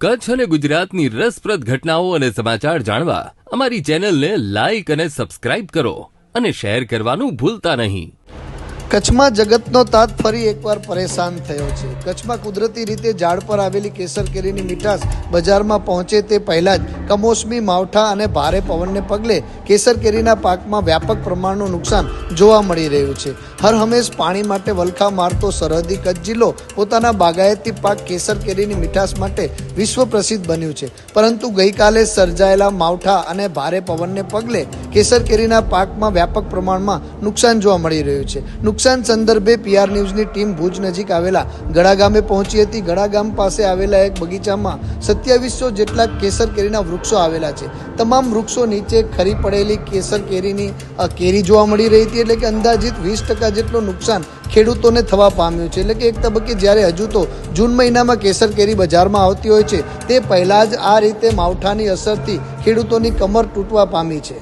કચ્છ અને ગુજરાતની રસપ્રદ ઘટનાઓ અને સમાચાર જાણવા અમારી ચેનલને લાઈક અને સબસ્ક્રાઇબ કરો અને શેર કરવાનું ભૂલતા નહીં. કચ્છમાં જગતનો તાત ફરી એકવાર પરેશાન થયો છે. કચ્છમાં કુદરતી રીતે ઝાડ પર આવેલી કેસર કેરીની મીઠાશ બજારમાં પહોંચે તે પહેલાં જ કમોસમી માવઠા અને ભારે પવનને પગલે કેસર કેરીના પાકમાં વ્યાપક પ્રમાણનું નુકસાન જોવા મળી રહ્યું છે. હર હંમેશ પાણી માટે વલખા મારતો સરહદી કચ્છ જિલ્લો પોતાના બાગાયતી પાક કેસર કેરીની મીઠાશ માટે વિશ્વ પ્રસિદ્ધ બન્યું છે. પરંતુ ગઈકાલે સર્જાયેલા માવઠા અને ભારે પવનને પગલે કેસર કેરીના પાકમાં વ્યાપક પ્રમાણમાં નુકસાન જોવા મળી રહ્યું છે. નુકસાન સંદર્ભે પીઆર ન્યૂઝની ટીમ ભુજ નજીક આવેલા ગળા ગામે પહોંચી હતી. ગળા ગામ પાસે આવેલા એક બગીચામાં સત્યાવીસો જેટલા કેસર કેરીના વૃક્ષો આવેલા છે. તમામ વૃક્ષો નીચે ખરી પડેલી કેસર કેરીની કેરી જોવા મળી રહી હતી એટલે કે અંદાજિત વીસ ટકા જેટલું નુકસાન ખેડૂતોને થવા પામ્યું છે. એટલે કે એક તબક્કે જ્યારે હજુ તો જૂન મહિનામાં કેસર કેરી બજારમાં આવતી હોય છે, તે પહેલાં જ આ રીતે માવઠાની અસરથી ખેડૂતોની કમર તૂટવા પામી છે.